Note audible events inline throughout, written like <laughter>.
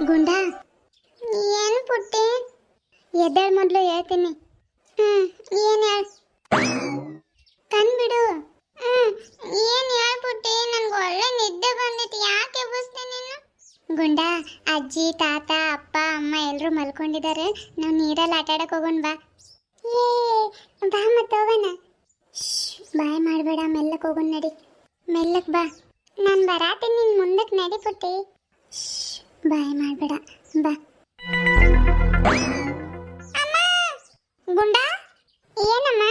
ಗುಂಡ? ಏನು ಪುಟ್ಟಿ? ಎದ್ದೇಳ್ ಮೊದಲು ಹೇಳ್ತೀನಿ. ಹ್ಮ್, ಏನು ಹೇಳ? ಕಂದ್ಬಿಡು ಬಿಡು ಹ್ಮ್, ಏನು ಹೇಳ್ ಪುಟ್ಟಿ? ನನ್ಗೆ ಒಳ್ಳೆ ನಿದ್ದೆ ಬಂದಿತ್ತು. ಯಾಕೆ ಎಬ್ಬಿಸ್ದೆ ನೀನು? ಗುಂಡ, ಅಜ್ಜಿ, ತಾತ, ಅಪ್ಪ, ಅಮ್ಮ ಎಲ್ಲರೂ ಮಲ್ಕೊಂಡಿದ್ದಾರೆ ನಾವು ನೀರಲ್ಲಿ ಆಟ ಆಡಕ್ ಹೋಗೋಣ ಬಾ. ಏ, ಬಾ ಮತ್ತೆ ಹೋಗೋಣ. ಬಾಯ್ ಮಾಡಬೇಡ. ಮೆಲ್ಲಕ್ಕೆ ಹೋಗೋಣ ನಡಿ. ಮೆಲ್ಲಕ್ಕೆ ಬಾ. ನಾನು ಬರಾತೀನಿ. ನಿನ್ನ ಮುಂದಕ್ಕೆ ನಡಿ ಪುಟ್ಟಿ. ಬಾಯ್ ಮಾಡಬೇಡ. ಬಾ. ಗುಂಡ? ಏನಮ್ಮ?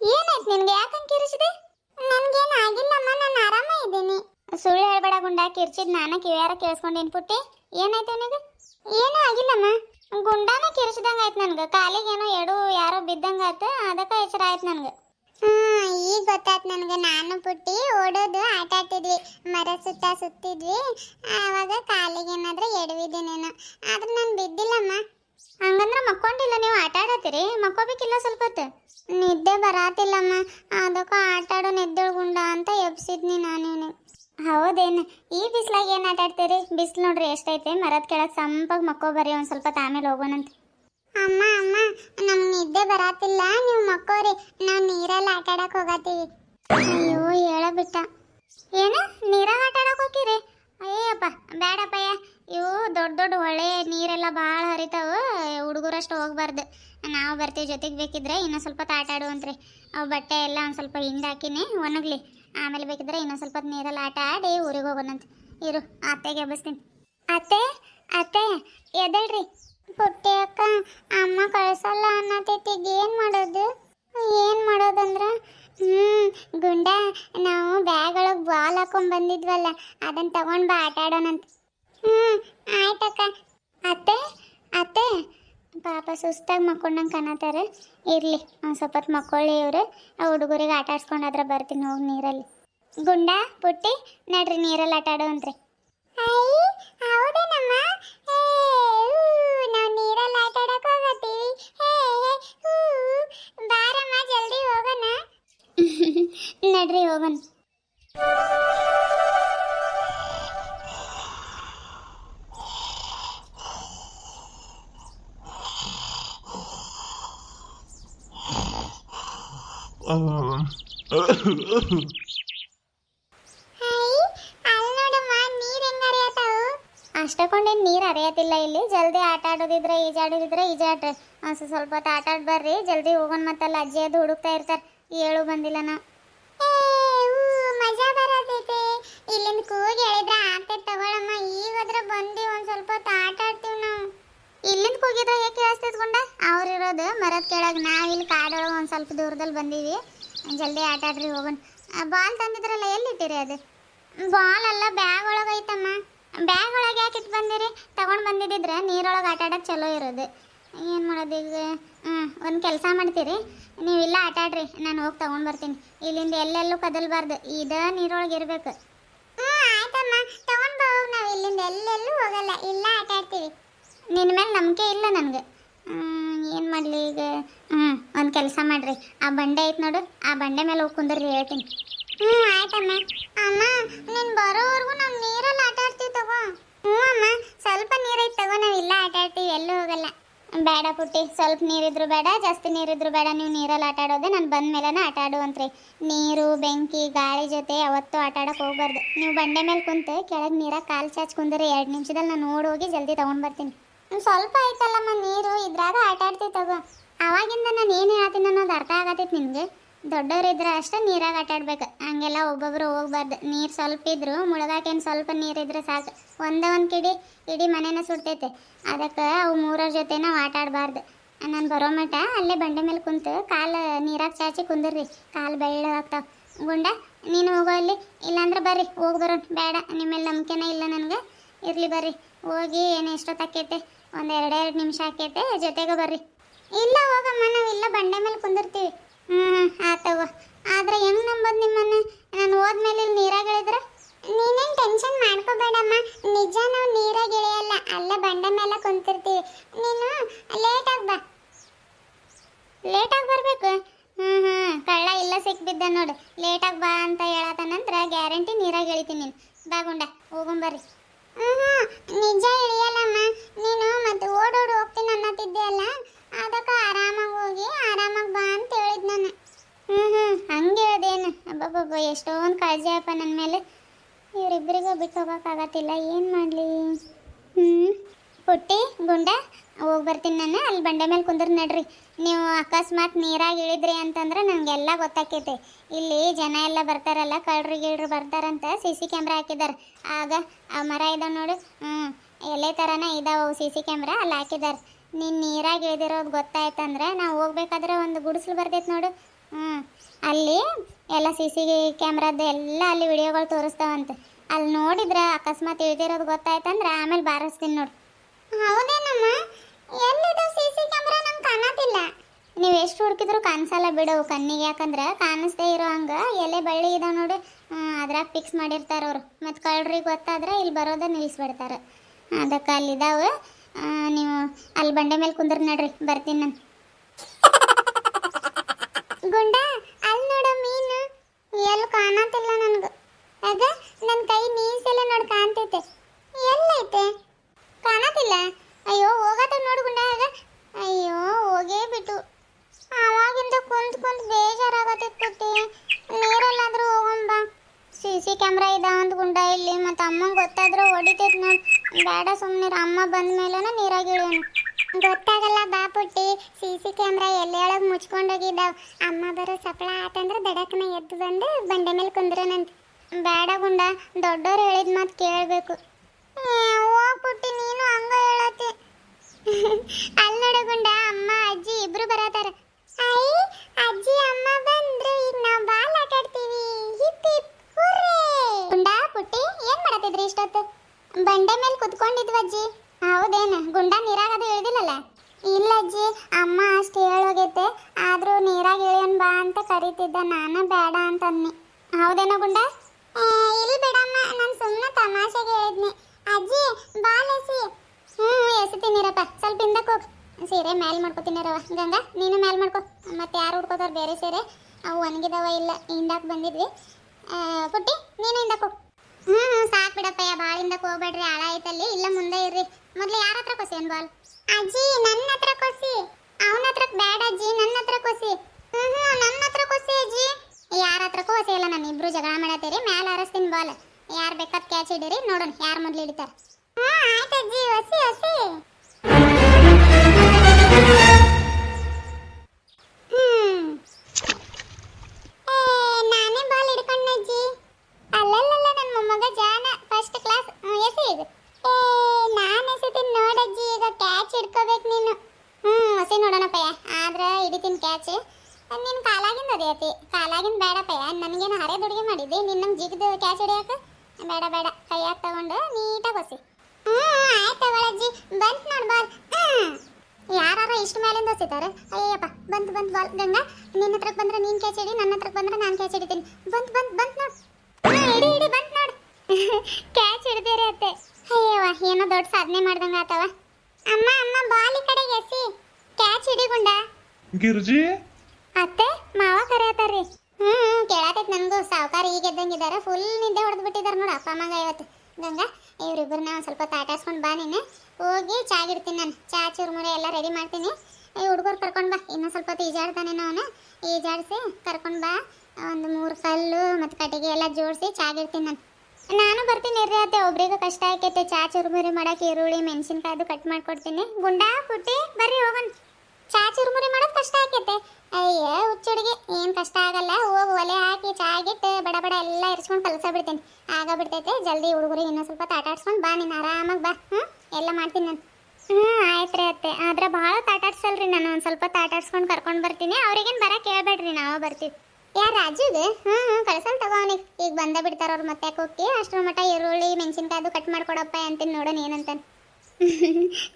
ಏನಾಯ್ತು ನಿನ್ಗೆ? ಯಾಕಂಗೆ ಕಿರಿಸಿದೆ ನನ್ಗೇನು ಆಗಿಲ್ಲಮ್ಮ, ನಾನು ಆರಾಮ ಇದ್ದೀನಿ. ಸುಳ್ಳು ಹೇಳ್ಬೇಡ ಗುಂಡ, ಕಿರ್ಚಿದ್ ನಾನ ಕಿವಿಯಾರ ಕೇಳಿಸ್ಕೊಂಡೇನ್ ಪುಟ್ಟಿ? ಏನಾಯ್ತು ನಿನಗೆ? ಏನೂ ಆಗಿಲ್ಲಮ್ಮ. ಗುಂಡಾನ ಕಿರ್ಚಿದಂಗ ಆಯ್ತು ನನ್ಗೆ. ಕಾಲಿಗೆ ಏನೋ ಎಡು, ಯಾರೋ ಬಿದ್ದಂಗ ಆಯ್ತು ಅದಕ್ಕೆ ಎಚ್ಚರ ಆಯ್ತು ನನ್ಗೆ. ಈಗ ಗೊತ್ತಾಯ್ತು ನನಗೆ. ನಾನು ಪುಟ್ಟಿ ಓಡೋದು ಆಟ ಆಡ್ತಿದ್ವಿ. ಮರ ಸುತ್ತ ಸುತ್ತಿದ್ವಿ. ಆವಾಗ ಕಾಲಿಗೆ ಏನಾದ್ರೂ ಎಡವಿದ್ದೀನೇನೋ ಆದ್ರೆ ನಾನು ಬಿದ್ದಿಲ್ಲಮ್ಮ. ಹಂಗಂದ್ರೆ ಮಕ್ಕೊಂಡಿಲ್ಲ. ನೀವು ಆಟ ಆಡತ್ತೀರಿ? ಮಕ್ಕೋಬೇಕಿಲ್ಲ ಸ್ವಲ್ಪ ಹೊತ್ತು ನಿದ್ದೆ ಬರಾತಿಲ್ಲಮ್ಮ. ಅದಕ್ಕೆ ಆಟ ಆಡೋ ನಿದ್ದೆಗುಂಡ ಅಂತ ಎಬ್ಸಿದ್ನಿ ನಾನೇನು. ಹೌದೇನು? ಈ ಬಿಸಿಲಾಗಿ ಏನು ಆಟ ಆಡ್ತೀರಿ? ಬಿಸಿಲು ನೋಡ್ರಿ ಎಷ್ಟೈತೆ? ಮರದ ಕೆಳಗೆ ಸಂಪಾಗಿ ಮಕ್ಕೋಬರ್ರಿ ಒಂದು ಸ್ವಲ್ಪ ತಾಮೇಲೆ ಹೋಗೋಣಂತ. ಅಮ್ಮ ಅಮ್ಮ, ನಮ್ಗೆ ನಿದ್ದೆ ಬರಾತಿಲ್ಲ. ನೀವು ಮಕ್ಕೋರಿ, ನಾವು ನೀರಲ್ಲಿ ಆಟ ಆಡಕ್ ಹೋಗತ್ತೀವಿ. ಅಯ್ಯೋ ಹೇಳಬಿಟ್ಟ ಏನು? ನೀರಾಗ ಆಟ ಆಡಕ್ ಹೋಗಿರಿ ಅಯ್ಯಪ್ಪ ಬೇಡಪ್ಪಯ್ಯ ಇವು ದೊಡ್ಡ ದೊಡ್ಡ ಹೊಳೆ ನೀರೆಲ್ಲ ಭಾಳ ಹರಿತಾವ. ಹುಡುಗರಷ್ಟು ಹೋಗ್ಬಾರ್ದು. ನಾವು ಬರ್ತೀವಿ ಜೊತೆಗೆ ಬೇಕಿದ್ರೆ ಇನ್ನೂ ಸ್ವಲ್ಪ ಆಟ ಆಡುವಂತ್ರಿ. ಅವು ಬಟ್ಟೆ ಎಲ್ಲ ಒಂದು ಸ್ವಲ್ಪ ಹಿಂದಾಕಿನಿ ಒಣಗ್ಲಿ. ಆಮೇಲೆ ಬೇಕಿದ್ರೆ ಇನ್ನೊಂದು ಸ್ವಲ್ಪ ನೀರಲ್ಲಿ ಆಟ ಆಡಿ ಊರಿಗೆ ಹೋಗೋಣಂತ. ಇರು, ಅತ್ತೆಗೆ ಎಬ್ಬಿಸ್ತೀನಿ. ಅತ್ತೆ ಅತ್ತೆ ಎದಳ್ರಿ ಪುಟ್ಟಿ ಅಕ್ಕ, ಅಮ್ಮ ಕಳ್ಸಲ್ಲ ಅನ್ನತೈತಿಗೆ ಏನು ಮಾಡೋದು? ಏನು ಮಾಡೋದಂದ್ರೆ? ಹ್ಞೂ ಗುಂಡ, ನಾವು ಬ್ಯಾಗ್ ಒಳಗೆ ಬಾಲ್ ಹಾಕೊಂಡು ಬಂದಿದ್ವಲ್ಲ ಅದನ್ನು ತಗೊಂಡು ಬಾ, ಆಟ ಆಡೋಣಂತ ಹ್ಞೂ ಆಯ್ತಕ್ಕ. ಅತ್ತೆ ಅತ್ತೆ. ಪಾಪ ಸುಸ್ತಾಗಿ ಮಕ್ಕೊಂಡಂಗೆ ಕಾಣತ್ತಾರೆ. ಇರಲಿ, ಒಂದು ಸ್ವಲ್ಪ ಹೊತ್ತು ಮಕ್ಕೊಳ್ಳಿ ಇವ್ರು. ಆ ಹುಡುಗರಿಗೆ ಆಟ ಆಡ್ಸ್ಕೊಂಡಾದ್ರೆ ಬರ್ತೀನಿ ಹೋಗಿ ನೀರಲ್ಲಿ. ಗುಂಡ, ಪುಟ್ಟಿ, ನಡ್ರಿ ನೀರಲ್ಲಿ ಆಟ ರೀ ಹೌದೇನಮ್ಮ? ನಡ್ರಿ ಹೋಗೋಣ ಅಷ್ಟಕೊಂಡೇನು ನೀರು ಅರಿಯತಿಲ್ಲ ಇಲ್ಲಿ. ಜಲ್ದಿ ಆಟ ಆಡೋದಿದ್ರೆ ಈಜಾಡೋದಿದ್ರೆ ಈಜಾಡ್ರಿ ಸ್ವಲ್ಪ ಹೊತ್ತು ಆಟ ಆಡ್ ಬರ್ರಿ. ಜಲ್ದಿ ಹೋಗೋಣ ಮತ್ತಲ್ಲ. ಅಜ್ಜಿ ಅದು ಹುಡುಕ್ತಾ ಇರ್ತಾರೆ. ಏಳು ಬಂದಿಲ್ಲ ನಾ. ಮಜಾ ಬರತೈತೆ ಇಲ್ಲಿಂದ ಕೂಗಿ ಹೇಳಿದ್ರೆ ಆಗ್ತೈತೆ ತಗೊಳಮ್ಮ ಈಗ ಅದ್ರ ಬಂದು ಒಂದು ಸ್ವಲ್ಪ ಆಟ ಆಡ್ತೀವಿ ನಾವು. ಇಲ್ಲಿಂದ ಕೂಗಿದ್ರೆ ಹೇಗೆ ಕೇಳಿಸ್ತೈತೆ ಗುಂಡ ಅವ್ರು ಇರೋದು ಮರದ ಕೆಳಗೆ ಇಲ್ಲಿ ಕಾಡೊಳಗೆ ಒಂದು ಸ್ವಲ್ಪ ದೂರದಲ್ಲಿ ಬಂದೀವಿ ಜಲ್ದಿ ಆಟ ಆಡ್ರಿ ಹೋಗೋಣ. ಬಾಲ್ ತಂದಿದ್ರಲ್ಲ, ಎಲ್ಲಿಟ್ಟಿರಿ ಅದು? ಬಾಲ್ ಅಲ್ಲ, ಬ್ಯಾಗ್ ಒಳಗೆ ಐತಮ್ಮ. ಬ್ಯಾಗ್ ಒಳಗೆ ಯಾಕೆ ಇಟ್ಟು ಬಂದಿರಿ? ತಗೊಂಡು ಬಂದಿದ್ದಿದ್ರೆ ನೀರೊಳಗೆ ಆಟ ಆಡೋಕೆ ಚಲೋ ಇರೋದು. ಏನು ಮಾಡೋದು ಈಗ? ಹ್ಞೂ ಒಂದು ಕೆಲಸ ಮಾಡ್ತೀರಿ. ನೀವು ಇಲ್ಲ ಆಟ ಆಡ್ರಿ. ನಾನು ಹೋಗಿ ತಗೊಂಡು ಬರ್ತೀನಿ. ಇಲ್ಲಿಂದ ಎಲ್ಲೆಲ್ಲೂ ಕದಲ್ಬಾರ್ದು. ಇದ ನೀರೊಳಗೆ ಇರಬೇಕು. ಹ್ಞೂ ಆಯ್ತಮ್ಮ. ತಗೊಂಡು ನಾವು ಇಲ್ಲಿಂದ ಎಲ್ಲೆಲ್ಲೂ ಹೋಗಲ್ಲ. ಇಲ್ಲ ಆಟಾಡ್ತೀವಿ ನಿನ್ನ ಮೇಲೆ ನಂಬಿಕೆ ಇಲ್ಲ ನನಗೆ. ಏನು ಮಾಡಲಿ ಈಗ? ಹ್ಞೂ ಒಂದು ಕೆಲಸ ಮಾಡಿರಿ. ಆ ಬಂಡೆ ಐತೆ ನೋಡು. ಆ ಬಂಡೆ ಮೇಲೆ ಹೋಗಿ ಕುಂದ್ರಿ ಹೇಳ್ತೀನಿ ಹ್ಞೂ ಆಯ್ತಮ್ಮ ಅಮ್ಮ ನೀನು ಬರೋವರೆಗೂ ನಾವು ನೀರಲ್ಲಿ ಆಟ ಆಡ್ತೀವಿ ತಗೋ ಹ್ಞೂ ಅಮ್ಮ ಸ್ವಲ್ಪ ನೀರೈತೆ ತಗೋ ನಾವು ಇಲ್ಲ ಆಟ ಆಡ್ತೀವಿ ಎಲ್ಲೂ ಹೋಗಲ್ಲ ಬೇಡ ಪುಟ್ಟಿ ಸ್ವಲ್ಪ ನೀರಿದ್ರು ಬೇಡ ಜಾಸ್ತಿ ನೀರಿದ್ರು ಬೇಡ, ನೀವು ನೀರಲ್ಲಿ ಆಟ ಆಡೋದೆ, ನಾನು ಬಂದ ಮೇಲೆನ ಆಟ ಆಡುವಂತ್ರಿ. ನೀರು, ಬೆಂಕಿ, ಗಾಳಿ ಜೊತೆ ಯಾವತ್ತೂ ಆಟ ಆಡೋಕೆ ಹೋಗ್ಬಾರ್ದು. ನೀವು ಬಂಡೆ ಮೇಲೆ ಕುಂತು ಕೆಳಗೆ ನೀರ ಕಾಲು ಚಾಚ್ ಕುಂದ್ರೆ, ಎರಡು ನಿಮಿಷದಲ್ಲಿ ನಾನು ಹೋಗಿ ಜಲ್ದಿ ತೊಗೊಂಡು ಬರ್ತೀನಿ ಸ್ವಲ್ಪ ಐತಲ್ಲಮ್ಮ ನೀರು, ಇದ್ರಾಗ ಆಟ ಆಡ್ತೀವಿ ತಗೋ. ಅವಾಗಿಂದ ನಾನು ಏನು ಹೇಳ್ತೀನಿ ಅನ್ನೋದು ಅರ್ಥ ಆಗತ್ತೈತೆ ನಿಮಗೆ? ದೊಡ್ಡವರಿದ್ರೆ ಅಷ್ಟೇ ನೀರಾಗ ಆಟ ಆಡ್ಬೇಕು. ಹಂಗೆಲ್ಲ ಒಬ್ಬೊಬ್ರು ಹೋಗ್ಬಾರ್ದು. ನೀರು ಸ್ವಲ್ಪ ಇದ್ರು, ಮುಳುಗಾಕೇನು ಸ್ವಲ್ಪ ನೀರು ನೀರಿದ್ರೆ ಸಾಕು. ಒಂದೇ ಒಂದು ಕಿಡಿ, ಇಡೀ ಮನೇನ ಸುಡ್ತೈತೆ. ಅದಕ್ಕೆ ಅವು ಮೂರರ ಜೊತೆ ನಾವು ಆಟ ಆಡಬಾರ್ದು. ನಾನು ಬರೋ ಮಟ ಅಲ್ಲೇ ಬಂಡೆ ಮೇಲೆ ಕುಂತು ಕಾಲು ನೀರಾಗ ಚಾಚಿ ಕುಂದಿರ್ರಿ ಕಾಲು ಬೆಳ್ಳಗಾಗ್ತಾವ ಗುಂಡ, ನೀನು ಹೋಗೋ ಅಲ್ಲಿ, ಇಲ್ಲಾಂದ್ರೆ ಬರ್ರಿ, ಹೋಗಿ ಬರೋಣ ಬೇಡ, ನಿಮ್ಮೇಲೆ ನಂಬಿಕೆನೇ ಇಲ್ಲ ನನಗೆ. ಇರಲಿ ಬರ್ರಿ. ಹೋಗಿ ಏನು ಎಷ್ಟೊತ್ತಾಕೈತೆ ಒಂದು ಎರಡೆರಡು ನಿಮಿಷ ಆಕೈತೆ ಜೊತೆಗೆ ಬರ್ರಿ. ಇಲ್ಲ ಹೋಗಮ್ಮ, ನಾವು ಇಲ್ಲ ಬಂಡೆ ಮೇಲೆ ಕುಂದಿರ್ತೀವಿ. ಹ್ಞೂ ಆತವ ಆದ್ರೆ ಹೆಂಗ್ ನಂಬೋದು ನಿಮ್ಮನ್ನ ನಾನು ಹೋದ್ಮೇಲೆ ಇಲ್ಲಿ ನೀರಾಗ ಇಳಿದ್ರೆ ನೀನೇನು ಟೆನ್ಷನ್ ಮಾಡ್ಕೋಬೇಡಮ್ಮ ನಿಜ ನಾವು ನೀರಾಗ ಇಳಿಯಲ್ಲ ಅಲ್ಲ ಬಂಡೆ ಮೇಲೆ ಕುಂತಿರ್ತೀವಿ ನೀನು ಲೇಟಾಗಿ ಬಾ ಲೇಟಾಗಿ ಬರಬೇಕು ಹ್ಞೂ ಹ್ಞೂ ಕಳ್ಳ ಇಲ್ಲ ಸಿಕ್ಬಿದ್ದ ನೋಡು ಲೇಟಾಗಿ ಬಾ ಅಂತ ಹೇಳತ್ತ ನಂತರ ಗ್ಯಾರಂಟಿ ನೀರಾಗ ಇಳಿತೀನಿ ನೀನು ಬಾ ಗುಂಡ ಹೋಗೊಂಬರ್ರಿ ಹ್ಮ್ ನಿಜ ಇಳಿಯಲ್ಲಮ್ಮ ನೀನು ಮತ್ತೆ ಓಡೋಡಿ ಹೋಗ್ತೀನಿ ಅನ್ನತ್ತಿದ್ದೆ ಅಲ್ಲ ಅದಕ್ಕೆ ಆರಾಮಾಗಿ ಹೋಗಿ, ಆರಾಮಾಗಿ ಬಾ ಅಂತ ಹೇಳಿದ್ ನಾನು. ಹ್ಞೂ ಹ್ಮ್, ಹಂಗೆ ಹೇಳ್ದೇನು. ಅಬ್ಬಬ್ಬಬ್ಬ, ಎಷ್ಟೊಂದು ಕಾಳಜಿ ಅಪ್ಪ ನನ್ನ ಮೇಲೆ. ಇವರಿಬ್ಬರಿಗೂ ಬಿಟ್ಟು ಹೋಗೋಕ್ಕಾಗತ್ತಿಲ್ಲ ಏನು ಮಾಡಲಿ? ಹ್ಞೂ ಪುಟ್ಟಿ ಗುಂಡ, ಹೋಗಿ ಬರ್ತೀನಿ ನಾನು. ಅಲ್ಲಿ ಬಂಡೆ ಮೇಲೆ ಕುಂದ್ರ ನಡ್ರಿ. ನೀವು ಅಕಸ್ಮಾತ್ ನೀರಾಗಿ ಇಳಿದ್ರಿ ಅಂತಂದ್ರೆ ನನಗೆಲ್ಲ ಗೊತ್ತಾಕೈತೆ. ಇಲ್ಲಿ ಜನ ಎಲ್ಲ ಬರ್ತಾರಲ್ಲ ಕಳ್ರು ಗಿಳ್ರು ಬರ್ತಾರಂತ ಸಿ ಸಿ ಕ್ಯಾಮ್ರಾ ಹಾಕಿದ್ದಾರೆ ಆಗ ಆ ಮರ ಇದಾವೆ ನೋಡು. ಹ್ಞೂ ಎಲ್ಲೇ ಥರನೇ ಇದಾವೆ ಸಿ ಸಿ ಕ್ಯಾಮ್ರಾ, ಅಲ್ಲಿ ಹಾಕಿದ್ದಾರೆ ನೀನು ನೀರಾಗಿ ಇಳಿದಿರೋದು ಗೊತ್ತಾಯ್ತಂದ್ರೆ ನಾವು ಹೋಗ್ಬೇಕಾದ್ರೆ ಒಂದು ಗುಡಿಸ್ಲು ಬರ್ತೈತೆ ನೋಡು. ಹ್ಞೂ ಅಲ್ಲಿ ಎಲ್ಲ ಸಿ ಸಿ ಕ್ಯಾಮ್ರಾದ ಎಲ್ಲ ಅಲ್ಲಿ ವಿಡಿಯೋಗಳು ತೋರಿಸ್ತಾವಂತೆ. ಅಲ್ಲಿ ನೋಡಿದ್ರೆ ಅಕಸ್ಮಾತ್ ಇಳಿದಿರೋದು ಗೊತ್ತಾಯ್ತಂದ್ರೆ ಆಮೇಲೆ ಬಾರಿಸ್ತೀನಿ ನೋಡು. ಹೌದೇನಮ್ಮ? ಎಲ್ಲಿದೆ ಸಿ ಸಿ ಕ್ಯಾಮ್ರಾ ನಂಗೆ ಕಾಣತಿಲ್ಲ ನೀವು ಎಷ್ಟು ಹುಡುಕಿದ್ರು ಕಾಣಿಸಲ್ಲ ಬಿಡು. ಕಣ್ಣಿಗೆ ಯಾಕಂದ್ರೆ ಕಾಣಿಸ್ದೇ ಇರೋ ಹಂಗೆ ಎಲೆ ಬಳ್ಳಿ ಇದಾವೆ ನೋಡಿ. ಅದ್ರಾಗ ಫಿಕ್ಸ್ ಮಾಡಿರ್ತಾರೆ ಅವರು. ಮತ್ತು ಕಳ್ಳರಿಗೆ ಗೊತ್ತಾದ್ರೆ ಇಲ್ಲಿ ಬರೋದ ನಿಲ್ಲಿಸ್ಬಿಡ್ತಾರೆ ಅದಕ್ಕೆ ಅಲ್ಲಿದ್ದಾವೆ ನೀವು ಅಲ್ಲಿ ಬಂಡೆ ಮೇಲೆ ಕುಂದ್ರ ನಡ್ರಿ. ಬರ್ತೀನಿ ನಾನು. ಗುಂಡ ಅಲ್ಲಿ ನೋಡು ಮೀನು. ಎಲ್ಲಿ ಕಾಣತಿಲ್ಲ ನನಗೆ. ಆಗ ನನ್ನ ಕೈ ಮೀಸೆಲ್ಲ ನೋಡಿ ಕಾಣ್ತೈತೆ. ಎಲ್ಲೈತೆ? ಕಾಣತಿಲ್ಲ. ಅಯ್ಯೋ ಹೋಗತ್ತ ನೋಡು ಗುಂಡ ಆಗ ಅಯ್ಯೋ, ಹೋಗೇ ಬಿಟ್ಟು. ಅವಾಗಿಂದ ಕುಂತ್ ಕುಂತ್ ಪುಟ್ಟಿ ನೀರಲ್ಲಾದ್ರೂ ಹೋಗೋಣ ಸಿ ಸಿ ಕ್ಯಾಮ್ರಾ ಅಂತ ಗುಂಡ ಇಲ್ಲಿ, ಮತ್ತು ಅಮ್ಮಂಗೆ ಗೊತ್ತಾದ್ರೆ ಹೊಡಿತೈತೆ ನೋಡಿ. ಬೇಡ ಸುಮ್ಮನೆ ಅಮ್ಮ ಬಂದ ಮೇಲೆನ ನೀರಾಗಿ ಇಳಿಯೋಣ ಗೊತ್ತಾಗಲ್ಲ ಬಾ ಪುಟ್ಟಿ. ಸಿ ಸಿ ಕ್ಯಾಮ್ರಾ ಎಲ್ಲೆಯೊಳಗೆ ಮುಚ್ಕೊಂಡೋಗಿದ್ದಾವ ಅಮ್ಮ ಬರೋ ಸಫಲ ಆತಂದ್ರೆ ದಡಕ್ನ ಎದ್ದು ಬಂದು ಬಂಡೆ ಮೇಲೆ ಕುಂದ್ರನಂತ. ಬೇಡ ಗುಂಡ, ದೊಡ್ಡೋರು ಹೇಳಿದ ಮಾತು ಕೇಳಬೇಕು. ಹೋಗ್ಬಿಟ್ಟು ನೀನು ಹಂಗ ಹೇಳತ್ತಿ. ಅಲ್ಲಿ ನೋಡಗುಂಡ ಅಮ್ಮ, ಅಜ್ಜಿ ಇಬ್ರು ಬರತಾರ ಐ ಅಜ್ಜಿ, ಅಮ್ಮ ಬಂದ್ರು ಈಗ ನಾವು ಬಾಲ್ ಆಟ ಆಡ್ತೀವಿ ಹಿಪ್ ಹಿಪ್, ಹುರ್ರೇ. ಪುಟ್ಟಿ, ಏನ್ ಮಾಡತ್ತಿದ್ರಿ ಇಷ್ಟೊತ್ತು? ಬಂಡೆ ಮೇಲೆ ಕುತ್ಕೊಂಡಿದ್ವ ಅಜ್ಜಿ. ಹೌದೇನ? ಗುಂಡ ನೀರಾಗ ಅದು ಇಳಿದಿಲ್ಲಲ್ಲ ಇಲ್ಲ ಅಜ್ಜಿ, ಅಮ್ಮ ಅಷ್ಟು ಹೇಳೋಗೈತೆ. ಆದ್ರೂ ನೀರಾಗ ಇಳಿಯೋನ್ ಬಾ ಅಂತ ಕರೀತಿದ್ದ. ನಾನು ಬೇಡ ಅಂತ ಅನ್ನಿ ಹೌದೇನೋ ಗುಂಡ? ಇಲ್ಲಿ ಬಿಡಮ್ಮ. ನಾನು ಸುಮ್ಮನೆ ತಮಾಷೆಗೆ ಹೇಳಿದ್ನಿ. ಅಜ್ಜಿ ಬಾಲಸಿ ಹ್ಞೂ ಎಸಿತೀನಿರಪ್ಪ ಸ್ವಲ್ಪ ಹಿಂದಕ್ಕೆ ಹೋಗಿ. ಸೀರೆ ಮ್ಯಾಲ್ ಮಾಡ್ಕೊತೀನಿರವ ಗಂಗಾ, ನೀನು ಮ್ಯಾಲ್ ಮಾಡ್ಕೊ. ಮತ್ತೆ ಯಾರು ಹುಡ್ಕೋತಾರ ಬೇರೆ ಸೀರೆ? ಅವು ಒಣಗಿದವ ಇಲ್ಲ, ಹಿಂದಕ್ಕೆ ಬಂದಿದ್ವಿ. ಪುಟ್ಟಿ, ನೀನು ಹಿಂದಕ್ಕೆ ಹೋಗಿ. ಹ್ಞೂ ಹ್ಞೂ ಸಾಕು ಬಿಡಪ್ಪ ಭಾಳ ಹಿಂದಕ್ಕೆ ಹೋಗ್ಬೇಡ್ರಿ ಆಳ ಐತಲ್ಲಿ ಇಲ್ಲ ಮುಂದೆ ಇರ್ರಿ. ಮೊದಲು ಯಾರ ಹತ್ರ ಕೊಸಿ ಬಾಲ್ ಅಜ್ಜಿ ನನ್ನ ಹತ್ರ ಕೊಸಿ. ಅವನ ಹತ್ರ ಬೇಡ ಅಜ್ಜಿ ನನ್ನ ಹತ್ರ ಕೊಸಿ. ಹ್ಞೂ ಹ್ಞೂ ನನ್ನ ಹತ್ರ ಕೊಸಿ ಅಜ್ಜಿ. ಯಾರ ಹತ್ರಕ್ಕೂ ಕೊಸಿ ಇಲ್ಲ, ನಾನು ಇಬ್ರು ಜಗಳ ಮಾಡತ್ತೀರಿ. ಮ್ಯಾಲ ಹರಸ್ತೀನಿ ಬಾಲ್. ಯಾರು ಬೇಕಾದ್ ಕ್ಯಾಚ್ ಹಿಡೀರಿ ನೋಡೋಣ ಯಾರು ಮೊದ್ಲು ಹಿಡಿತಾರ. ಹಾ ಆಯ್ತು ಅಜ್ಜಿ ಹೊಸಿ ಹೊಸಿ ನೀಟಾಗಿ ಹೊಸಿ ಹ್ಞೂ ಆಯ್ತು ಅವಳಜ್ಜಿ ಬಂತು ನೋಡು ಬಾಲ್. ಯಾರು ಇಷ್ಟು ಮೇಲಿಂದ ಹೊಸಿತಾರೆ ಅಯ್ಯಪ್ಪ ಬಂತು ಬಂತು ಬಾಲ್. ಗಂಗಾ ನಿನ್ನ ಹತ್ರಕ್ಕೆ ಬಂದ್ರೆ ನೀನು ಕ್ಯಾಚ್ ಹಿಡಿ ನನ್ನ ಹತ್ರಕ್ಕೆ ಬಂದ್ರೆ ನಾನು ಕ್ಯಾಚ್ ಹಿಡಿತೀನಿ. ಬಂತು ಬಂತು ಬಂತು ನೋಡು. ಹಿಡಿ ಹಿಡಿ ಬಂತ್ ನೋಡು. <laughs> ಕ್ಯಾಚ್ ಹಿಡ್ದೇರಿ ಅತ್ತೆ. ಅಯ್ಯವ್ವ ಏನೋ ದೊಡ್ಡ ಸಾಧನೆ ಮಾಡ್ದಂಗ ಆತವ. ಅಮ್ಮ ಅಮ್ಮ ಬಾಲ್ ಈ ಕಡೆಗೆ ಎಸಿ. ಕ್ಯಾಚ್ ಹಿಡಿಗುಂಡ ಗಿರ್ಜಿ. ಅತ್ತೆ ಮಾವ ಕರೆಯತಾರ್ರಿ. ಹ್ಞೂ ಕೇಳತೈತೆ ನನಗೂ. ಸಾವುಕಾರ ಈಗ ಇದ್ದಂಗಿದ್ದಾರೆ ಫುಲ್ ನಿದ್ದೆ ಹೊಡೆದು ಬಿಟ್ಟಿದ್ದಾರೆ ನೋಡು ಅಪ್ಪ ಅಮ್ಮಗ ಇವತ್ತು. ಗಂಗಾ ಇವ್ರಿಬ್ಬರನ್ನ ಒಂದು ಸ್ವಲ್ಪ ತಾಟಾಸ್ಕೊಂಡು ಬಾ ನೀನು. ಹೋಗಿ ಚಾಗಿಡ್ತೀನಿ ನಾನು. ಚಾ, ಚುರುಮುರಿ ಎಲ್ಲ ರೆಡಿ ಮಾಡ್ತೀನಿ. ಈ ಹುಡುಗರು ಕರ್ಕೊಂಡು ಬಾ. ಇನ್ನೊಂದು ಸ್ವಲ್ಪ ಹೊತ್ತು ಈಜಾಡ್ತಾನೇನೋ ಅವನು. ಈಜಾಡಿಸಿ ಕರ್ಕೊಂಡು ಬಾ. ಒಂದು ಮೂರು ಕಲ್ಲು ಮತ್ತು ಕಟ್ಟಿಗೆ ಎಲ್ಲ ಜೋಡಿಸಿ ಚಾಗಿಡ್ತೀನಿ ನಾನು. ನಾನು ಬರ್ತೀನಿ ಇರ್ರಿ ಅತ್ತೆ ಒಬ್ರಿಗೂ ಕಷ್ಟ ಆಕೈತೆ. ಚಾ, ಚುರುಮುರಿ ಮಾಡೋಕೆ ಈರುಳ್ಳಿ ಮೆಣಸಿನ್ಕಾಯ್ದು ಕಟ್ ಮಾಡ್ಕೊಡ್ತೀನಿ. ಗುಂಡಾ ಪುಟ್ಟಿ, ಬರ್ರಿ ಹೋಗೋಣ. ಚಾ ಚುರುಮುರಿ ಮಾಡೋದು ಕಷ್ಟ ಆಕೈತೆ. ಅಯ್ಯೋ ಹುಚ್ಚುಡಿಗೆ ಏನು ಕಷ್ಟ ಆಗಲ್ಲ. ಹೋಗಿ ಒಲೆ ಹಾಕಿ ಚಾಗಿಟ್ಟು ಬಡ ಬಡ ಎಲ್ಲ ಇರಿಸ್ಕೊಂಡು ಕಲಸ ಬಿಡ್ತೀನಿ. ಆಗ ಬಿಡ್ತೈತೆ, ಜಲ್ದಿ ಹುಡುಗರಿಗೆ ಇನ್ನೂ ಸ್ವಲ್ಪ ತಾಟಾಡ್ಸ್ಕೊಂಡು ಬಾ, ನೀನು ಆರಾಮಾಗಿ ಬಾ. ಹ್ಞೂ ಎಲ್ಲ ಮಾಡ್ತೀನಿ ನಾನು. ಹ್ಞೂ ಆಯ್ತು ರೀ ಅತ್ತೆ. ಆದ್ರೆ ಭಾಳ ತಾಟಾಡ್ಸಲ್ರಿ ನಾನು. ಒಂದು ಸ್ವಲ್ಪ ತಾಟಾಡ್ಸ್ಕೊಂಡು ಕರ್ಕೊಂಡು ಬರ್ತೀನಿ. ಅವ್ರಿಗೇನು ಬರಕ್ಕೆ ಹೇಳ್ಬೇಡ್ರಿ, ನಾವು ಬರ್ತೀವಿ. ಯಾರು ರಾಜುಗೆ? ಹ್ಞೂ ಹ್ಞೂ ಕಳ್ಸಲ್ ತಗೋ ಈಗ ಬಂದ ಬಿಡ್ತಾರ ಅವ್ರು ಮತ್ತೆ ಹೋಗಿ ಅಷ್ಟರ ಮಟ್ಟ ಈರುಳ್ಳಿ, ಮೆಣಸಿನ್ಕಾಯ್ದು ಕಟ್ ಮಾಡ್ಕೊಡಪ್ಪ ಅಂತೀನಿ ನೋಡೋಣ ಏನಂತ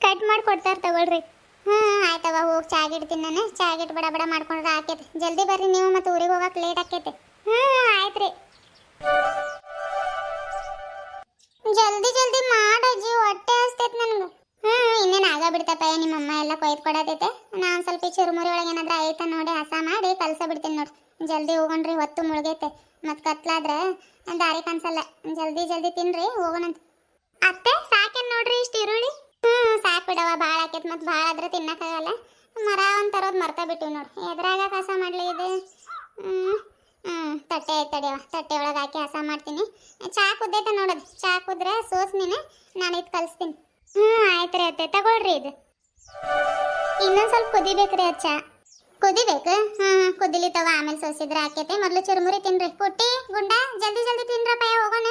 ಕಟ್ <laughs> ಮಾಡಿ ಕೊಡ್ತಾರ ತಗೊಳ್ರಿ. ಹ್ಞೂ ಆಯ್ತವ ಹೋಗಿ ಚಾಗಿಡ್ತೀನಿ ನಾನು. ಚಾಗಿಟ್ಟು ಬಡ ಬಡ ಮಾಡ್ಕೊಂಡ್ರೆ ಆಕೈತೆ. ಜಲ್ದಿ ಬರ್ರಿ ನೀವು ಮತ್ತು ಊರಿಗೆ ಹೋಗಕ್ಕೆ ಲೇಟ್ ಆಕೈತೆ. ಹ್ಞೂ ಆಯ್ತು ರೀ ಜಲ್ದಿ ಜಲ್ದಿ ಮಾಡಜ್ಜಿ ಹೊಟ್ಟೆ ಹಸ್ತೈತೆ ನನಗೆ. ಹ್ಞೂ ಇನ್ನೇನು ಆಗ ಬಿಡ್ತಪ್ಪ ನಿಮ್ಮ ಅಮ್ಮ ಎಲ್ಲ ಕೊಯ್ದು ಕೊಡತೈತೆ. ನಾನು ಸ್ವಲ್ಪ ಚುರುಮುರಿ ಒಳಗೆ ಏನಾದ್ರೂ ಐತ ನೋಡಿ, ಹಸ ಮಾಡಿ ಕಲಸ ಬಿಡ್ತೀನಿ ನೋಡಿ. ಜಲ್ದಿ ಹೋಗೋಣ್ರಿ, ಹೊತ್ತು ಮುಳುಗೈತೆ. ಮತ್ತು ಕತ್ಲಾದ್ರೆ ದಾರಿ ಕಾಣಿಸಲ್ಲ. ಜಲ್ದಿ ಜಲ್ದಿ ತಿನ್ರಿ, ಹೋಗೋಣಂತ. ಅತ್ತೆ, ಸಾಕೇನು ನೋಡ್ರಿ ಇಷ್ಟು ಈರುಳ್ಳಿ? ಹ್ಮ್, ಸಾಕು ಬಿಡವ ಭಾಳ ಆಕೈತ್ ಮತ್ ಭಾಳ ಆದ್ರೆ ತಿನ್ನಕ್ಕಾಗಲ್ಲ ಮರ ಒಂದ್ ತರೋದ್ ಮರ್ತಾ ಬಿಟ್ಟಿವಿ ನೋಡ್ರಿ ಎದ್ರಾಗ ಕಸ ಮಾಡ್ಲಿ ಇದು? ಹ್ಮ್ ತಟ್ಟೆ ತಡಿಯವ ತಟ್ಟೆ ಒಳಗೆ ಹಾಕಿ ಹಸ ಮಾಡ್ತೀನಿ. ಚಾ ಕುದ್ದೈತ ನೋಡೋದು ಚಾ ಕುದ್ರೆ ಸೋಸ್ ನೀನು, ನಾನು ಇದು ಕಲಿಸ್ತೀನಿ. ಹ್ಮ್ ಆಯ್ತ್ರಿ ಅತ್ತೆ, ತಗೊಳ್ರಿ ಇದು. ಇನ್ನೊಂದ್ ಸ್ವಲ್ಪ ಕುದಿಬೇಕ್ರಿ ಅಚ್ಚ. ಕುದಿಬೇಕು? ಹ್ಮ್ ಕುದಿಲಿ ತವ ಆಮೇಲೆ ಸೋಸಿದ್ರೆ ಹಾಕೈತೆ ಮೊದ್ಲು ಚುರುಮುರಿ ತಿನ್ರಿ. ಪುಟ್ಟಿ, ಗುಂಡ, ಜಲ್ದಿ ಜಲ್ದಿ ತಿನ್ರಪ್ಪ ಹೋಗೋಣ.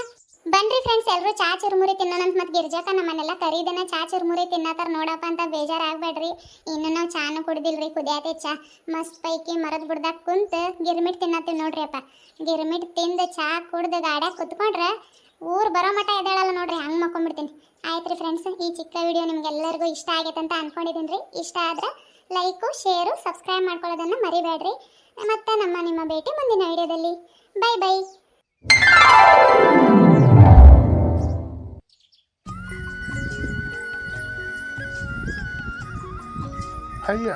ಬನ್ರಿ ಫ್ರೆಂಡ್ಸ್ ಎಲ್ಲರೂ ಚಾ ಚುರುಮುರಿ ತಿನ್ನೋಣಂತ ಮತ್ತೆ ಗಿರ್ಜಾಕ ನಮ್ಮನ್ನೆಲ್ಲ ಕರೀದನ ಚಾ ಚುರುಮುರಿ ತಿನ್ನತ್ತಾರ ನೋಡಪ್ಪ ಅಂತ ಬೇಜಾರಾಗಬೇಡ್ರಿ. ಇನ್ನು ನಾವು ಚಾನು ಕುಡ್ದಿಲ್ರಿ, ಕುದಿಯಾತೆ ಚಾ. ಮಸ್ತ್ ಪೈಕಿ ಮರದ ಬುಡ್ದಾಗ ಕುಂತು ಗಿರ್ಮಿಟ್ ತಿನ್ನತ್ತೀವಿ ನೋಡ್ರಿ ಅಪ್ಪ. ಗಿರ್ಮಿಟ್ ತಿಂದು ಚಾ ಕುಡ್ದು ಗಾಡ್ಯಾಗ ಕುತ್ಕೊಂಡ್ರೆ ಊರು ಬರೋ ಮಟ ಎದ್ದೇಳಲ್ಲ ನೋಡ್ರಿ, ಹಂಗೆ ಮಕ್ಕೊಂಡ್ಬಿಡ್ತೀನಿ ರೀ ಫ್ರೆಂಡ್ಸ್ ಈ ಚಿಕ್ಕ ವಿಡಿಯೋ ನಿಮ್ಗೆಲ್ಲರಿಗೂ ಇಷ್ಟ ಆಗೈತೆ ಅಂತ ಅನ್ಕೊಂಡಿದ್ದೀನಿ ರೀ ಇಷ್ಟ ಆದ್ರೆ ಲೈಕು ಶೇರು ಸಬ್ಸ್ಕ್ರೈಬ್ ಮಾಡ್ಕೊಳ್ಳೋದನ್ನು ಮರಿಬೇಡ್ರಿ. ಮತ್ತು ನಮ್ಮ ನಿಮ್ಮ ಭೇಟಿ ಮುಂದಿನ ವಿಡಿಯೋದಲ್ಲಿ ಬೈ ಬೈ ಅಯ್ಯ